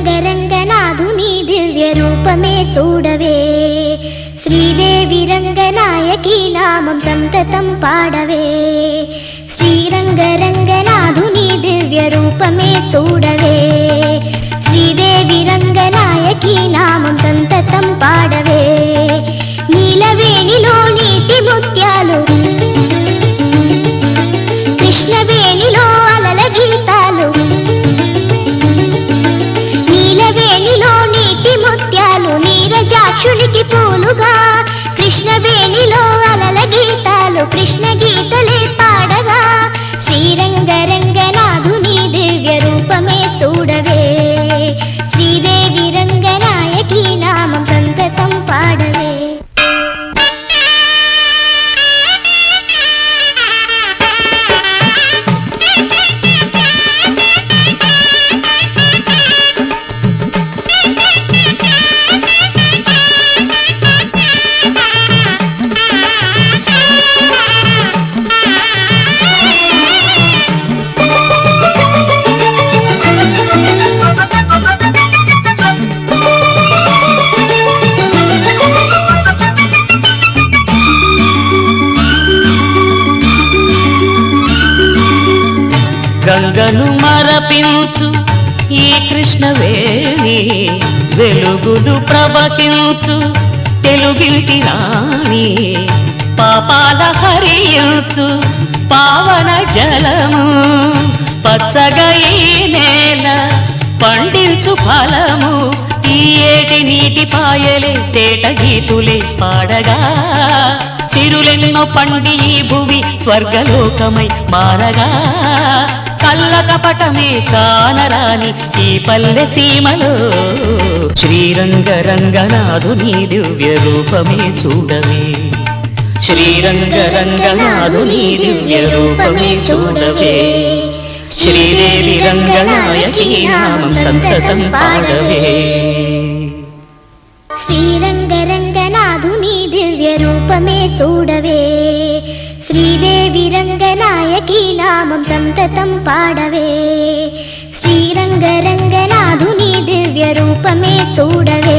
శ్రీరంగరంగనాథుని దివ్య రూపమే చూడవే శ్రీదేవి రంగనాయకి నామం సంతతం పాడవే శ్రీరంగరంగనాథుని దివ్య రూపమే చూడవే శ్రీదేవి రంగనాయకి నామం సంతతం పాడవే నీరజాక్షునికి పూలుగా గంగను మరపించు ఈ కృష్ణవేణి వెలుగులు ప్రవహించు తెలుగింటి రాణి పాపాల హరించు పావన జలము పచ్చగా ఈ నేల పండించు ఫలము ఈ ఏటి నీటి పాయలే తేట గీతులే పాడగా. చిరులెన్నో పండి భూమి స్వర్గలోకమై మారగా. కళ్ళ కపటమే కానరాని ఈ పల్లె సీమలో. శ్రీరంగ రంగనాథుని దివ్య రూపమే చూడవే. శ్రీరంగ రంగనాథుని దివ్య రూపమే చూడవే. శ్రీదేవి రంగనాయకి నామం సంతతం పాడవే. శ్రీరంగ శ్రీరంగరంగనాథుని దివ్య రూపమే చూడవే. శ్రీదేవి రంగ నామం సంతతం పాడవే శ్రీరంగరంగనాథుని దివ్య రూపమే చూడవే